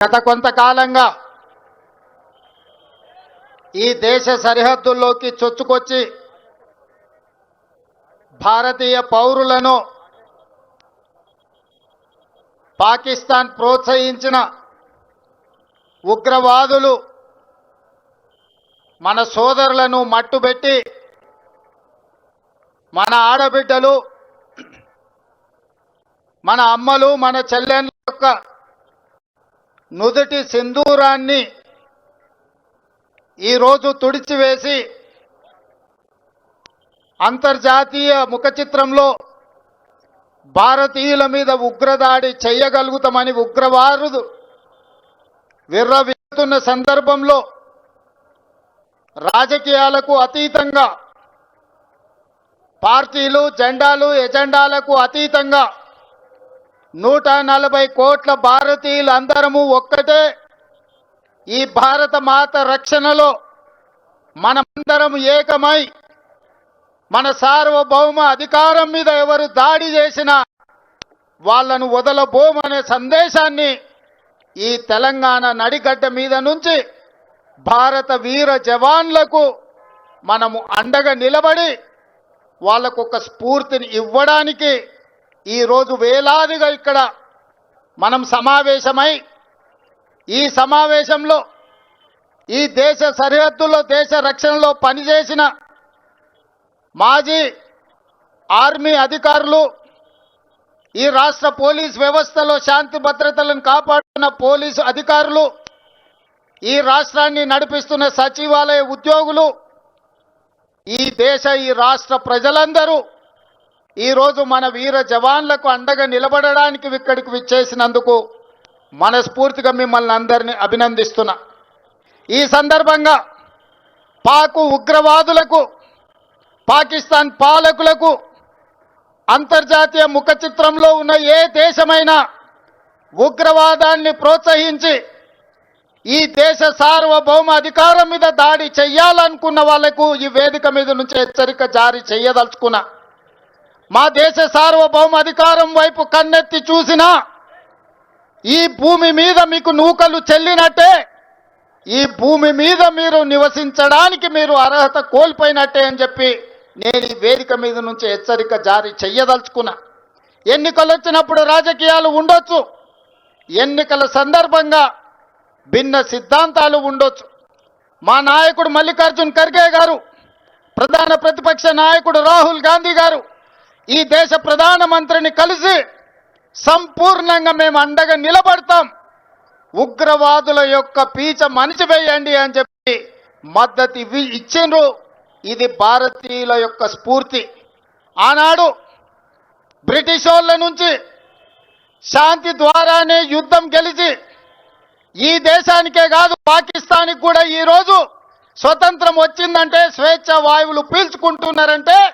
గత కొంతకాలంగా ఈ దేశ సరిహద్దుల్లోకి చొచ్చుకొచ్చి భారతీయ పౌరులను పాకిస్తాన్ ప్రోత్సహించిన ఉగ్రవాదులు మన సోదరులను మట్టుబెట్టి మన ఆడబిడ్డలు మన అమ్మలు మన చెల్లెళ్ళ యొక్క నుదుటి సింధూరాన్ని ఈరోజు తుడిచివేసి అంతర్జాతీయ ముఖచిత్రంలో భారతీయుల మీద ఉగ్రదాడి చేయగలుగుతామని ఉగ్రవారుడు విర్రవిస్తున్న సందర్భంలో రాజకీయాలకు అతీతంగా పార్టీలు జెండాలు ఎజెండాలకు అతీతంగా నూట నలభై కోట్ల భారతీయులు అందరము ఒక్కటే. ఈ భారత మాత రక్షణలో మనమందరం ఏకమై మన సార్వభౌమ అధికారం మీద ఎవరు దాడి చేసినా వాళ్ళను వదలబోమనే సందేశాన్ని ఈ తెలంగాణ నడిగడ్డ మీద నుంచి భారత వీర జవాన్లకు మనము అండగా నిలబడి వాళ్ళకు ఒక స్ఫూర్తిని ఇవ్వడానికి ఈరోజు వేలాదిగా ఇక్కడ మనం సమావేశమై ఈ సమావేశంలో ఈ దేశ సరిహద్దుల్లో దేశ రక్షణలో పనిచేసిన మాజీ ఆర్మీ అధికారులు ఈ రాష్ట్ర పోలీస్ వ్యవస్థలో శాంతి భద్రతలను కాపాడుతున్న పోలీసు అధికారులు ఈ రాష్ట్రాన్ని నడిపిస్తున్న సచివాలయ ఉద్యోగులు ఈ దేశ ఈ రాష్ట్ర ప్రజలందరూ ఈరోజు మన వీర జవాన్లకు అండగా నిలబడడానికి ఇక్కడికి విచ్చేసినందుకు మనస్ఫూర్తిగా మిమ్మల్ని అందరినీ అభినందిస్తున్నా. ఈ సందర్భంగా పాకు ఉగ్రవాదులకు పాకిస్తాన్ పాలకులకు అంతర్జాతీయ ముఖ చిత్రంలో ఉన్న ఏ దేశమైనా ఉగ్రవాదాన్ని ప్రోత్సహించి ఈ దేశ సార్వభౌమ అధికారం మీద దాడి చెయ్యాలనుకున్న వాళ్ళకు ఈ వేదిక మీద నుంచి హెచ్చరిక జారీ చేయదలుచుకున్నా మా దేశ సార్వభౌమ అధికారం వైపు కన్నెత్తి చూసినా ఈ భూమి మీద మీకు నూకలు చెల్లినట్టే ఈ భూమి మీద మీరు నివసించడానికి మీరు అర్హత కోల్పోయినట్టే అని చెప్పి నేను ఈ వేదిక మీద నుంచి హెచ్చరిక జారీ చెయ్యదలుచుకున్నా. ఎన్నికలు వచ్చినప్పుడు రాజకీయాలు ఉండొచ్చు. ఎన్నికల సందర్భంగా భిన్న సిద్ధాంతాలు ఉండొచ్చు. మా నాయకుడు మల్లికార్జున్ ఖర్గే గారు ప్రధాన ప్రతిపక్ష నాయకుడు రాహుల్ గాంధీ గారు ఈ దేశ ప్రధానమంత్రిని కలిసి సంపూర్ణంగా మేము అండగా నిలబడతాం. ఉగ్రవాదుల యొక్క పీచ మణిచివేయండి అని చెప్పి మద్దతు ఇవి ఇచ్చిండ్రు. ఇది భారతీయుల యొక్క స్ఫూర్తి. ఆనాడు బ్రిటిష్ వాళ్ళ నుంచి శాంతి ద్వారానే యుద్ధం గెలిచి ఈ దేశానికే కాదు పాకిస్తాన్కి కూడా ఈరోజు స్వతంత్రం వచ్చిందంటే స్వేచ్ఛ వాయువులు పీల్చుకుంటున్నారంటే